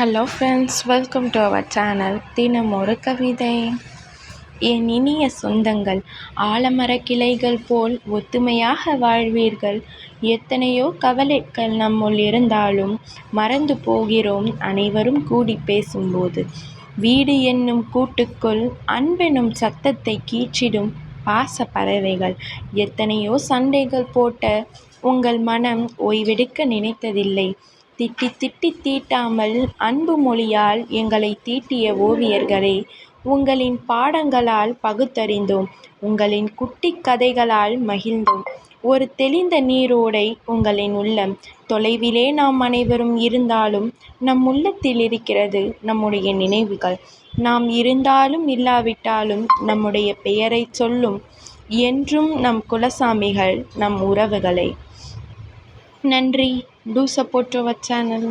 Hello friends welcome to our channel தினம் ஒரு கவிதை என் இனிய சொந்தங்கள் ஆலமரக் கிளைகள் போல் ஒத்துமையாக வாழ்வீர்கள். எத்தனையோ கவலைகள் நம்முள் இருந்தாலும் மறந்து போகிறோம் அனைவரும் கூடி பேசும்போது. வீடு என்னும் கூட்டுக்குள் அன்பெனும் சத்தத்தை கீச்சிடும் பாச பறவைகள். எத்தனையோ சண்டைகள் போட்ட உங்கள் மனம் ஓய்வெடுக்க நினைத்ததில்லை. திட்டி திட்டி தீட்டாமல் அன்பு மொழியால் எங்களை தீட்டிய ஓவியர்களே உங்களின் பாடங்களால் பகுத்தறிந்தோம் உங்களின் குட்டிக் கதைகளால் மகிழ்ந்தோம். ஒரு தெளிந்த நீரோடை உங்களின் உள்ளம். தொலைவிலே நாம் அனைவரும் இருந்தாலும் நம் உள்ளத்தில் இருக்கிறது நம்முடைய நினைவுகள். நாம் இருந்தாலும் இல்லாவிட்டாலும் நம்முடைய பெயரைச் சொல்லும் என்றும் நம் குலசாமிகள் நம் உறவுகளை. நன்றி. Two support our channel